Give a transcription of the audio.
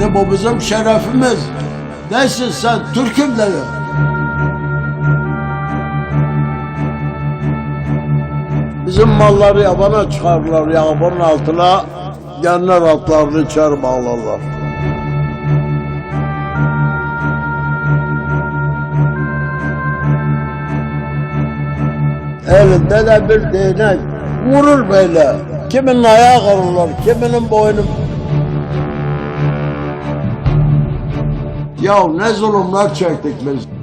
Dedi bu bizim şerefimiz. Desin sen Türk'üm dedi. Bizim malları yabana çıkarırlar yağmurun altına. Genler atlarını içeri bağlarlar. Elinde de bir değnek vurur böyle. Kiminin ayağı kırılır, kiminin boynu. Ya ne zulümler çektik biz.